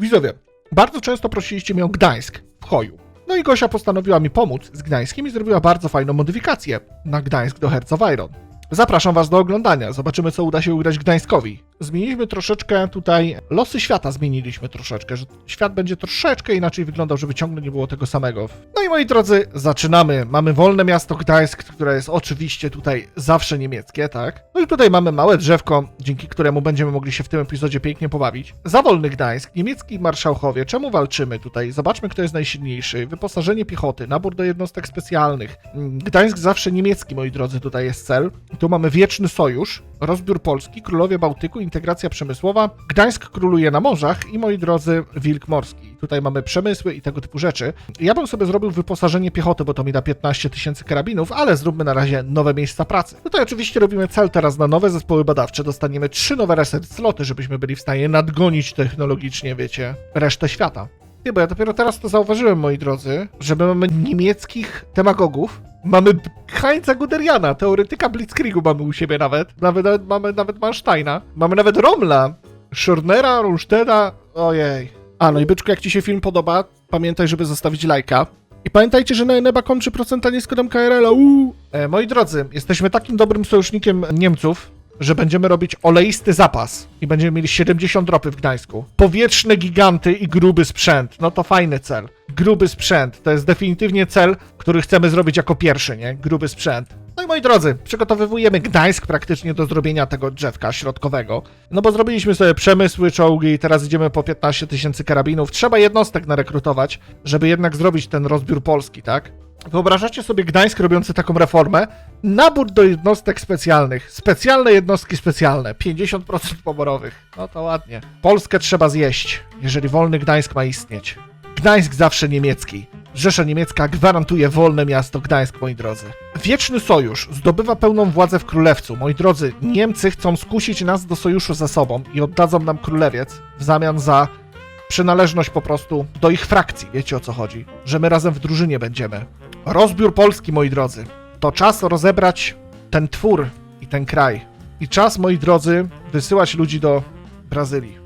Widzowie, bardzo często prosiliście mnie o Gdańsk w Choju. No i Gosia postanowiła mi pomóc z Gdańskiem i zrobiła bardzo fajną modyfikację na Gdańsk do Iron. Zapraszam Was do oglądania, zobaczymy co uda się ugrać Gdańskowi. Zmieniliśmy troszeczkę tutaj, losy świata zmieniliśmy troszeczkę, że świat będzie troszeczkę inaczej wyglądał, żeby ciągle nie było tego samego. No i moi drodzy, zaczynamy. Mamy wolne miasto Gdańsk, które jest oczywiście tutaj zawsze niemieckie, tak? No i tutaj mamy małe drzewko, dzięki któremu będziemy mogli się w tym epizodzie pięknie pobawić. Za wolny Gdańsk, niemiecki marszałkowie, czemu walczymy tutaj? Zobaczmy kto jest najsilniejszy. Wyposażenie piechoty, nabór do jednostek specjalnych. Gdańsk zawsze niemiecki, moi drodzy, tutaj jest cel. Tu mamy wieczny sojusz, rozbiór Polski, królowie Bałtyku, integracja przemysłowa. Gdańsk króluje na morzach i moi drodzy, wilk morski. Tutaj mamy przemysły i tego typu rzeczy. Ja bym sobie zrobił wyposażenie piechoty, bo to mi da 15 tysięcy karabinów, ale zróbmy na razie nowe miejsca pracy. Tutaj oczywiście robimy cel teraz na nowe zespoły badawcze. Dostaniemy trzy nowe reset sloty, żebyśmy byli w stanie nadgonić technologicznie, wiecie, resztę świata. Nie, bo ja dopiero teraz to zauważyłem, moi drodzy, że my mamy niemieckich demagogów, mamy Heinza Guderiana, teoretyka Blitzkriegu mamy u siebie nawet, nawet, nawet mamy nawet Mansteina, mamy nawet Romla, Schornera, Rundstedta, ojej. A, no i byczku, jak ci się film podoba, pamiętaj, żeby zostawić lajka. I pamiętajcie, że na Eneba kończy procentanie z kodem KRL-a. E, moi drodzy, jesteśmy takim dobrym sojusznikiem Niemców, że będziemy robić oleisty zapas i będziemy mieli 70 ropy w Gdańsku. Powietrzne giganty i gruby sprzęt. No to fajny cel. Gruby sprzęt. To jest definitywnie cel, który chcemy zrobić jako pierwszy, nie? Gruby sprzęt. No i moi drodzy, przygotowywujemy Gdańsk praktycznie do zrobienia tego drzewka środkowego. No bo zrobiliśmy sobie przemysły, czołgi i teraz idziemy po 15 tysięcy karabinów. Trzeba jednostek narekrutować, żeby jednak zrobić ten rozbiór Polski, tak? Wyobrażacie sobie Gdańsk robiący taką reformę? Nabór do jednostek specjalnych. Specjalne jednostki specjalne. 50% poborowych. No to ładnie. Polskę trzeba zjeść, jeżeli wolny Gdańsk ma istnieć. Gdańsk zawsze niemiecki. Rzesza Niemiecka gwarantuje wolne miasto Gdańsk, moi drodzy. Wieczny Sojusz zdobywa pełną władzę w królewcu. Moi drodzy, Niemcy chcą skusić nas do sojuszu ze sobą i oddadzą nam królewiec w zamian za przynależność po prostu do ich frakcji. Wiecie o co chodzi? Że my razem w drużynie będziemy. Rozbiór Polski, moi drodzy. To czas rozebrać ten twór i ten kraj. I czas, moi drodzy, wysyłać ludzi do Brazylii.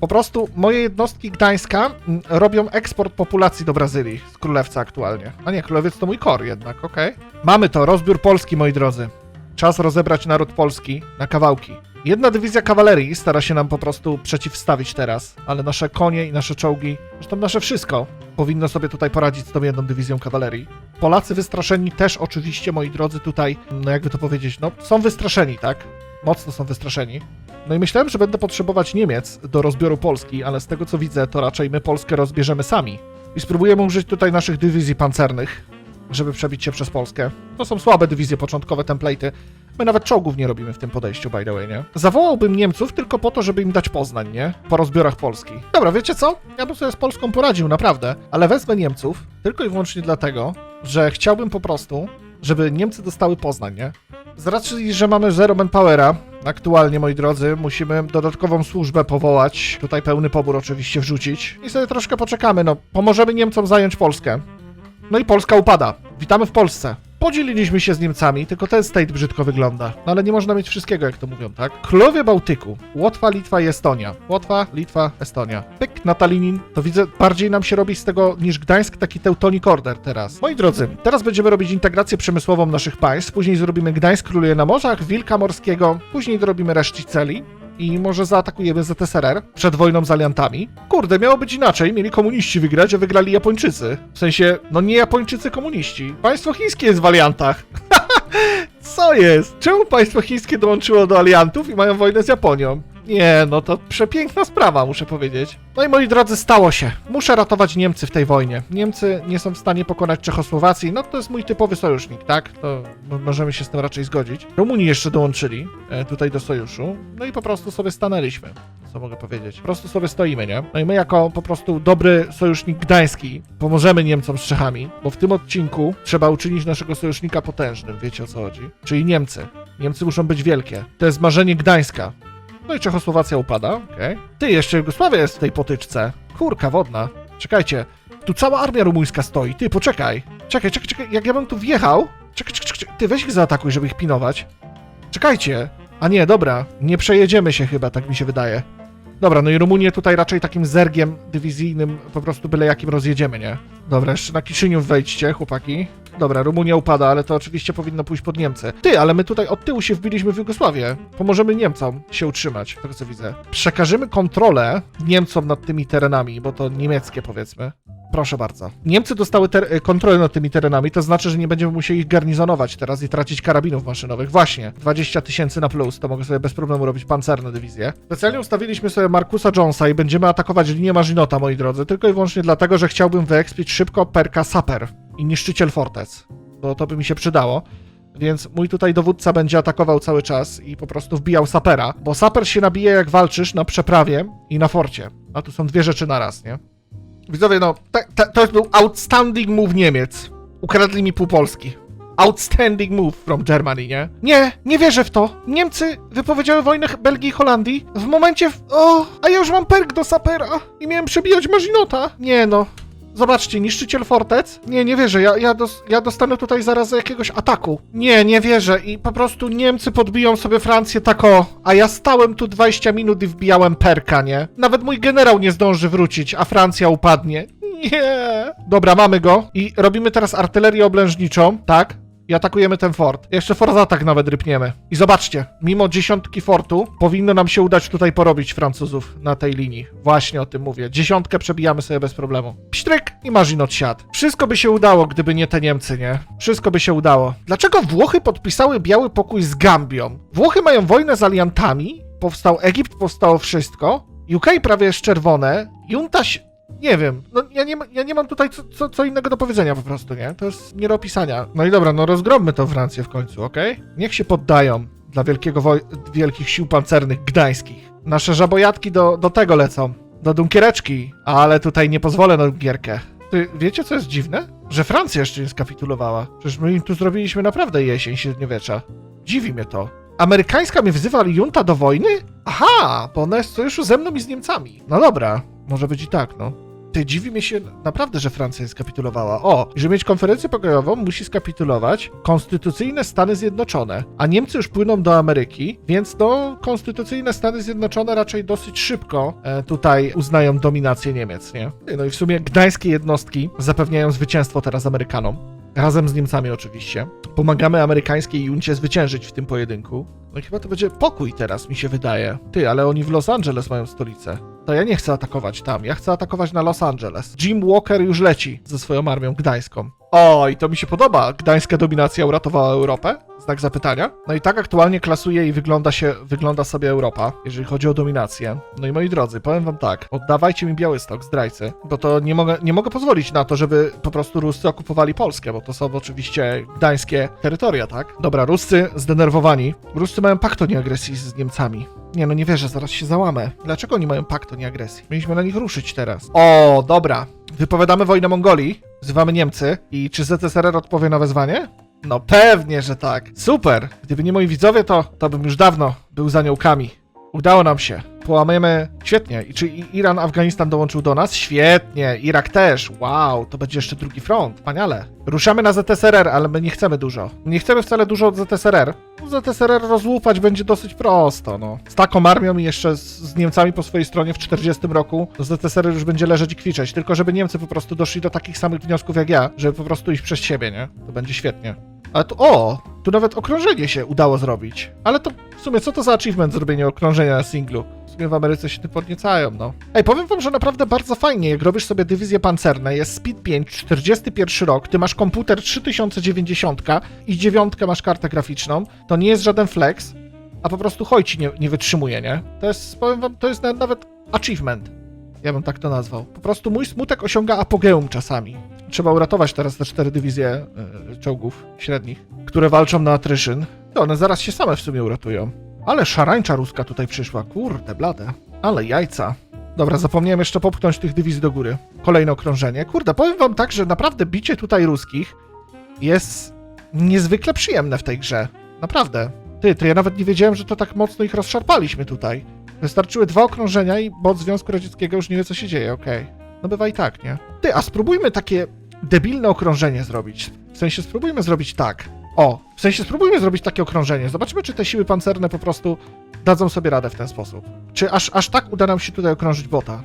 Po prostu moje jednostki Gdańska mm, robią eksport populacji do Brazylii z królewca aktualnie. A nie, królewiec to mój kor jednak, okej. Mamy to, rozbiór Polski, moi drodzy. Czas rozebrać naród polski na kawałki. Jedna dywizja kawalerii stara się nam po prostu przeciwstawić teraz, ale nasze konie i nasze czołgi, zresztą nasze wszystko, powinno sobie tutaj poradzić z tą jedną dywizją kawalerii. Polacy wystraszeni też oczywiście, moi drodzy, tutaj, no jakby to powiedzieć, no są wystraszeni, tak? Mocno są wystraszeni. No i myślałem, że będę potrzebować Niemiec do rozbioru Polski, ale z tego co widzę, to raczej my Polskę rozbierzemy sami. I spróbujemy użyć tutaj naszych dywizji pancernych, żeby przebić się przez Polskę. To są słabe dywizje, początkowe template'y. My nawet czołgów nie robimy w tym podejściu, by the way, nie? Zawołałbym Niemców tylko po to, żeby im dać Poznań, nie? Po rozbiorach Polski. Dobra, wiecie co? Ja bym sobie z Polską poradził, naprawdę. Ale wezmę Niemców tylko i wyłącznie dlatego, że chciałbym po prostu, żeby Niemcy dostały Poznań, nie? Z racji, że mamy zero manpowera, aktualnie, moi drodzy, musimy dodatkową służbę powołać, tutaj pełny pobór oczywiście wrzucić i sobie troszkę poczekamy, no, pomożemy Niemcom zająć Polskę. No i Polska upada. Witamy w Polsce. Podzieliliśmy się z Niemcami, tylko ten state brzydko wygląda. No ale nie można mieć wszystkiego, jak to mówią, tak? Królowie Bałtyku. Łotwa, Litwa i Estonia. Łotwa, Litwa, Estonia. Pyk, Natalinin. To widzę, bardziej nam się robi z tego niż Gdańsk taki Teutonic Order teraz. Moi drodzy, teraz będziemy robić integrację przemysłową naszych państw, później zrobimy Gdańsk króluje na morzach, Wilka Morskiego, później dorobimy reszci celi i może zaatakujemy ZSRR przed wojną z aliantami. Kurde, miało być inaczej, mieli komuniści wygrać, a wygrali Japończycy. W sensie, no nie Japończycy komuniści. Państwo chińskie jest w aliantach. Co jest? Czemu państwo chińskie dołączyło do aliantów i mają wojnę z Japonią? Nie, no to przepiękna sprawa, muszę powiedzieć. No i moi drodzy, stało się. Muszę ratować Niemcy w tej wojnie. Niemcy nie są w stanie pokonać Czechosłowacji, no to jest mój typowy sojusznik, tak? To mo- możemy się z tym raczej zgodzić. Rumuni jeszcze dołączyli e, tutaj do sojuszu, no i po prostu sobie stanęliśmy. Co mogę powiedzieć? Po prostu sobie stoimy, nie? No i my jako po prostu dobry sojusznik gdański pomożemy Niemcom z Czechami, bo w tym odcinku trzeba uczynić naszego sojusznika potężnym, wiecie o co chodzi? Czyli Niemcy. Niemcy muszą być wielkie. To jest marzenie Gdańska. No i Czechosłowacja upada, okej. Ty, jeszcze Jugosławia jest w tej potyczce. Kurka wodna. Czekajcie, tu cała armia rumuńska stoi. Ty, poczekaj. Czekaj, czekaj, czekaj, jak ja bym tu wjechał... Czekaj, czekaj, czekaj. Ty, weź ich zaatakuj, żeby ich pinować. Czekajcie. A nie, dobra, nie przejedziemy się chyba, tak mi się wydaje. Dobra, no i Rumunię tutaj raczej takim zergiem dywizyjnym po prostu byle jakim rozjedziemy, nie? Dobra, jeszcze na Kiszyniów wejdźcie, chłopaki. Dobra, Rumunia upada, ale to oczywiście powinno pójść pod Niemcy. Ty, ale my tutaj od tyłu się wbiliśmy w Jugosławię. Pomożemy Niemcom się utrzymać, tego co widzę. Przekażemy kontrolę Niemcom nad tymi terenami, bo to niemieckie powiedzmy. Proszę bardzo. Niemcy dostały ter- kontrolę nad tymi terenami, to znaczy, że nie będziemy musieli ich garnizonować teraz i tracić karabinów maszynowych. Właśnie, 20 tysięcy na plus, to mogę sobie bez problemu robić pancerne dywizje. Specjalnie ustawiliśmy sobie Markusa Jonesa i będziemy atakować linię Marzinota, moi drodzy, tylko i wyłącznie dlatego, że chciałbym wyekspić szybko perka Saper i niszczyciel Fortec, bo to by mi się przydało. Więc mój tutaj dowódca będzie atakował cały czas i po prostu wbijał sapera, bo saper się nabije jak walczysz na przeprawie i na forcie. A tu są dwie rzeczy naraz, nie? Widzowie, no, te, te, to był outstanding move Niemiec. Ukradli mi pół Polski. Outstanding move from Germany, nie? Nie, nie wierzę w to. Niemcy wypowiedziały wojnę Belgii i Holandii w momencie... W... O, a ja już mam perk do sapera i miałem przebijać Marzinota. Nie no. Zobaczcie, niszczyciel fortec? Nie, nie wierzę, ja, ja, dos, ja dostanę tutaj zaraz za jakiegoś ataku. Nie, nie wierzę i po prostu Niemcy podbiją sobie Francję tak o, a ja stałem tu 20 minut i wbijałem perka, nie? Nawet mój generał nie zdąży wrócić, a Francja upadnie. Nie. Dobra, mamy go i robimy teraz artylerię oblężniczą, tak? I atakujemy ten fort. Jeszcze forzatak nawet rypniemy. I zobaczcie, mimo dziesiątki fortu, powinno nam się udać tutaj porobić Francuzów na tej linii. Właśnie o tym mówię. Dziesiątkę przebijamy sobie bez problemu. Pstryk i Marzin odsiadł. Wszystko by się udało, gdyby nie te Niemcy, nie? Wszystko by się udało. Dlaczego Włochy podpisały biały pokój z Gambią? Włochy mają wojnę z aliantami, powstał Egipt, powstało wszystko, UK prawie jest czerwone, Junta. Nie wiem, no ja nie, ja nie mam tutaj co, co, co innego do powiedzenia po prostu, nie? To jest nie do opisania. No i dobra, no rozgrommy tą Francję w końcu, okej? Niech się poddają dla wielkiego wielkich sił pancernych gdańskich. Nasze żabojatki do, do tego lecą, do Dunkiereczki, ale tutaj nie pozwolę na gierkę. Ty, wiecie co jest dziwne? Że Francja jeszcze nie skapitulowała. Przecież my im tu zrobiliśmy naprawdę jesień średniowiecza. Dziwi mnie to. Amerykańska mnie wzywa junta do wojny? Aha, bo ona jest w sojuszu ze mną i z Niemcami. No dobra, może być i tak, no. Ty, dziwi mnie się naprawdę, że Francja skapitulowała. O, żeby mieć konferencję pokojową, musi skapitulować konstytucyjne Stany Zjednoczone, a Niemcy już płyną do Ameryki, więc no, konstytucyjne Stany Zjednoczone raczej dosyć szybko e, tutaj uznają dominację Niemiec, nie? No i w sumie gdańskie jednostki zapewniają zwycięstwo teraz Amerykanom. Razem z Niemcami oczywiście. Pomagamy amerykańskiej juncie zwyciężyć w tym pojedynku. No i chyba to będzie pokój teraz, mi się wydaje. Ty, ale oni w Los Angeles mają stolicę. To ja nie chcę atakować tam, ja chcę atakować na Los Angeles. Jim Walker już leci ze swoją armią gdańską. O, i to mi się podoba. Gdańska dominacja uratowała Europę? Znak zapytania. No i tak aktualnie klasuje i wygląda się, wygląda sobie Europa, jeżeli chodzi o dominację. No i moi drodzy, powiem wam tak, oddawajcie mi Białystok, zdrajcy, bo to nie mogę, nie mogę pozwolić na to, żeby po prostu Ruscy okupowali Polskę, bo to są oczywiście gdańskie terytoria, tak? Dobra, Ruscy zdenerwowani. Ruscy mają pakt o nieagresji z Niemcami. Nie no, nie wierzę, zaraz się załamę. Dlaczego oni mają pakt o nieagresji? Mieliśmy na nich ruszyć teraz. O, dobra. Wypowiadamy wojnę Mongolii, wzywamy Niemcy i czy ZSRR odpowie na wezwanie? No pewnie, że tak. Super. Gdyby nie moi widzowie, to, to bym już dawno był za aniołkami. Udało nam się. Połamiemy. Świetnie. I czy Iran, Afganistan dołączył do nas? Świetnie. Irak też. Wow, to będzie jeszcze drugi front. Wspaniale. Ruszamy na ZSRR, ale my nie chcemy dużo. Nie chcemy wcale dużo od ZSRR. ZSRR rozłupać będzie dosyć prosto, no. Z taką armią i jeszcze z, z Niemcami po swojej stronie w 40 roku, to ZSRR już będzie leżeć i kwiczeć. Tylko żeby Niemcy po prostu doszli do takich samych wniosków jak ja, żeby po prostu iść przez siebie, nie? To będzie świetnie. Ale tu, o, tu nawet okrążenie się udało zrobić. Ale to w sumie, co to za achievement zrobienie okrążenia na singlu? W sumie w Ameryce się tym podniecają, no. Ej, powiem wam, że naprawdę bardzo fajnie, jak robisz sobie dywizje pancerne, jest Speed 5, 41 rok, ty masz komputer 3090 i dziewiątkę masz kartę graficzną, to nie jest żaden flex, a po prostu chuj ci nie, nie wytrzymuje, nie? To jest, powiem wam, to jest na- nawet achievement. Ja bym tak to nazwał. Po prostu mój smutek osiąga apogeum czasami. Trzeba uratować teraz te cztery dywizje e, czołgów średnich, które walczą na atryszyn. To one zaraz się same w sumie uratują. Ale szarańcza ruska tutaj przyszła. Kurde, blade. Ale jajca. Dobra, zapomniałem jeszcze popchnąć tych dywizji do góry. Kolejne okrążenie. Kurde, powiem wam tak, że naprawdę bicie tutaj ruskich jest niezwykle przyjemne w tej grze. Naprawdę. Ty, to ja nawet nie wiedziałem, że to tak mocno ich rozszarpaliśmy tutaj. Wystarczyły dwa okrążenia i bot Związku Radzieckiego już nie wie, co się dzieje, okej. No bywa i tak, nie? Ty, a spróbujmy takie debilne okrążenie zrobić. W sensie spróbujmy zrobić tak. O, w sensie spróbujmy zrobić takie okrążenie. Zobaczymy, czy te siły pancerne po prostu dadzą sobie radę w ten sposób. Czy aż, aż tak uda nam się tutaj okrążyć bota?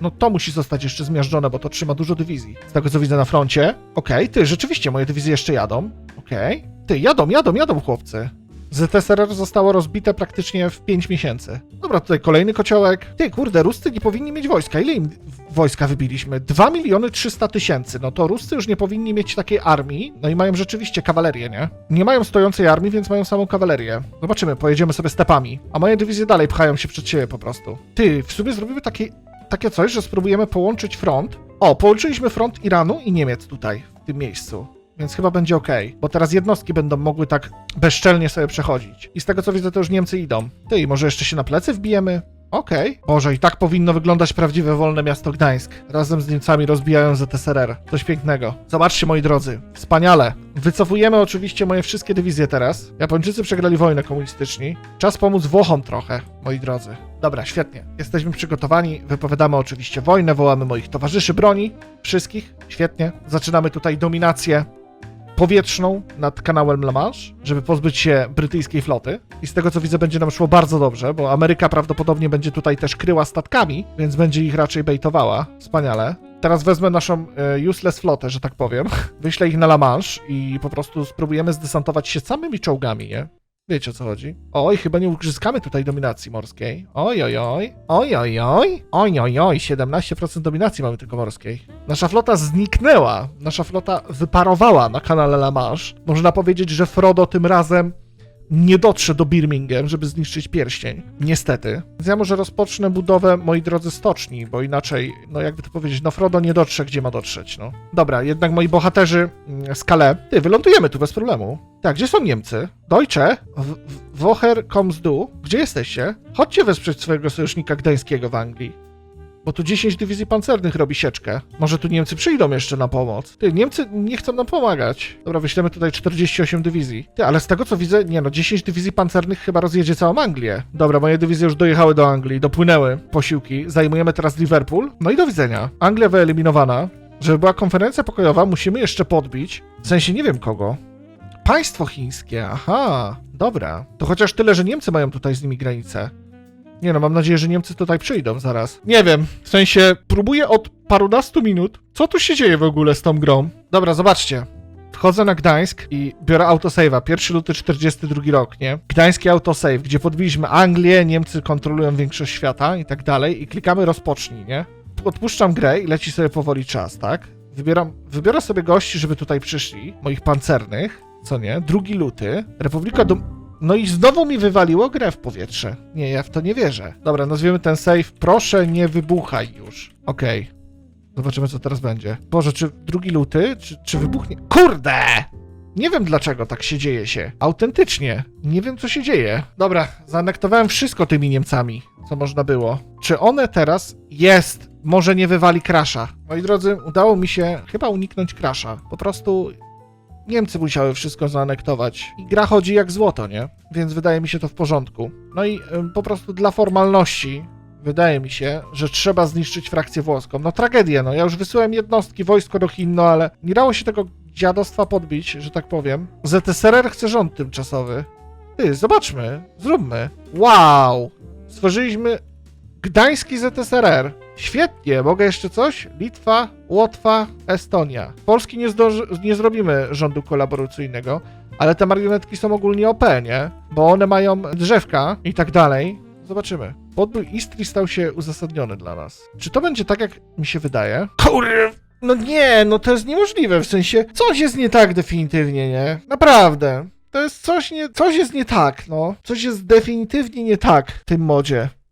No to musi zostać jeszcze zmiażdżone, bo to trzyma dużo dywizji. Z tego co widzę na froncie. Okej, ty, rzeczywiście, moje dywizje jeszcze jadą. Okej. Ty, jadą, jadą, jadą, chłopcy. ZSRR zostało rozbite praktycznie w 5 miesięcy. Dobra, tutaj kolejny kociołek. Ty, kurde, Ruscy nie powinni mieć wojska. Ile im wojska wybiliśmy? 2 miliony 300 tysięcy. No to Ruscy już nie powinni mieć takiej armii. No i mają rzeczywiście kawalerię, nie? Nie mają stojącej armii, więc mają samą kawalerię. Zobaczymy, pojedziemy sobie stepami. A moje dywizje dalej pchają się przed siebie po prostu. Ty, w sumie zrobimy takie, takie coś, że spróbujemy połączyć front. O, połączyliśmy front Iranu i Niemiec tutaj, w tym miejscu. Więc chyba będzie ok, bo teraz jednostki będą mogły tak bezczelnie sobie przechodzić. I z tego co widzę, to już Niemcy idą. Ty, i może jeszcze się na plecy wbijemy? Okej. Boże, i tak powinno wyglądać prawdziwe wolne miasto Gdańsk. Razem z Niemcami rozbijają ZSRR. Coś pięknego. Zobaczcie, moi drodzy. Wspaniale. Wycofujemy oczywiście moje wszystkie dywizje teraz. Japończycy przegrali wojnę komunistyczni. Czas pomóc Włochom trochę, moi drodzy. Dobra, świetnie. Jesteśmy przygotowani. Wypowiadamy oczywiście wojnę, wołamy moich towarzyszy broni. Wszystkich. Świetnie. Zaczynamy tutaj dominację powietrzną nad kanałem La Manche, żeby pozbyć się brytyjskiej floty. I z tego co widzę, będzie nam szło bardzo dobrze, bo Ameryka prawdopodobnie będzie tutaj też kryła statkami, więc będzie ich raczej bejtowała. Wspaniale. Teraz wezmę naszą e, useless flotę, że tak powiem. Wyślę ich na La Manche i po prostu spróbujemy zdesantować się samymi czołgami, nie? Wiecie o co chodzi? Oj, chyba nie uzyskamy tutaj dominacji morskiej. Oj, oj, oj. Oj, oj, oj. Oj, oj, oj. 17% dominacji mamy tylko morskiej. Nasza flota zniknęła. Nasza flota wyparowała na kanale La Manche. Można powiedzieć, że Frodo tym razem nie dotrze do Birmingham, żeby zniszczyć pierścień. Niestety. Więc ja może rozpocznę budowę, moi drodzy, stoczni, bo inaczej, no jakby to powiedzieć, no Frodo nie dotrze, gdzie ma dotrzeć, no. Dobra, jednak moi bohaterzy mm, z Calais, ty, wylądujemy tu bez problemu. Tak, gdzie są Niemcy? Deutsche? W- w- Wocher comes du? Gdzie jesteście? Chodźcie wesprzeć swojego sojusznika gdańskiego w Anglii. Bo tu 10 dywizji pancernych robi sieczkę. Może tu Niemcy przyjdą jeszcze na pomoc. Ty, Niemcy nie chcą nam pomagać. Dobra, wyślemy tutaj 48 dywizji. Ty, ale z tego co widzę, nie no, 10 dywizji pancernych chyba rozjedzie całą Anglię. Dobra, moje dywizje już dojechały do Anglii, dopłynęły posiłki. Zajmujemy teraz Liverpool. No i do widzenia. Anglia wyeliminowana. Żeby była konferencja pokojowa, musimy jeszcze podbić. W sensie nie wiem kogo. Państwo chińskie, aha, dobra. To chociaż tyle, że Niemcy mają tutaj z nimi granicę. Nie no, mam nadzieję, że Niemcy tutaj przyjdą zaraz. Nie wiem, w sensie próbuję od parunastu minut. Co tu się dzieje w ogóle z tą grą? Dobra, zobaczcie. Wchodzę na Gdańsk i biorę autosave'a. 1 luty 42 rok, nie? Gdański autosave, gdzie podbiliśmy Anglię, Niemcy kontrolują większość świata i tak dalej i klikamy rozpocznij, nie? Odpuszczam grę i leci sobie powoli czas, tak? Wybieram, wybiorę sobie gości, żeby tutaj przyszli, moich pancernych, co nie? 2 luty, Republika Dom... No i znowu mi wywaliło grę w powietrze. Nie, ja w to nie wierzę. Dobra, nazwiemy ten save. Proszę nie wybuchaj już. Okej. Zobaczymy, co teraz będzie. Boże, czy 2 luty? Czy, czy wybuchnie? Kurde! Nie wiem dlaczego tak się dzieje się. Autentycznie. Nie wiem co się dzieje. Dobra, zaanektowałem wszystko tymi Niemcami, co można było. Czy one teraz jest? Może nie wywali krasza. Moi drodzy, udało mi się chyba uniknąć krasza. Po prostu Niemcy musiały wszystko zaanektować. I gra chodzi jak złoto, nie? Więc wydaje mi się to w porządku. No i ym, po prostu dla formalności wydaje mi się, że trzeba zniszczyć frakcję włoską. No tragedię, no. Ja już wysyłałem jednostki, wojsko do Chin, no ale nie dało się tego dziadostwa podbić, że tak powiem. ZSRR chce rząd tymczasowy. Ty, zobaczmy, zróbmy. Wow! Stworzyliśmy Gdański ZSRR. Świetnie, mogę jeszcze coś? Litwa, Łotwa, Estonia. Polski nie, nie zrobimy rządu kolaboracyjnego, ale te marionetki są ogólnie OP, nie? Bo one mają drzewka i tak dalej. Zobaczymy. Podbój Istrii stał się uzasadniony dla nas. Czy to będzie tak, jak mi się wydaje? Kurw! No nie, no to jest niemożliwe, w sensie coś jest nie tak definitywnie, nie? Naprawdę. To jest coś nie, coś jest nie tak, no. Coś jest definitywnie nie tak w tym modzie.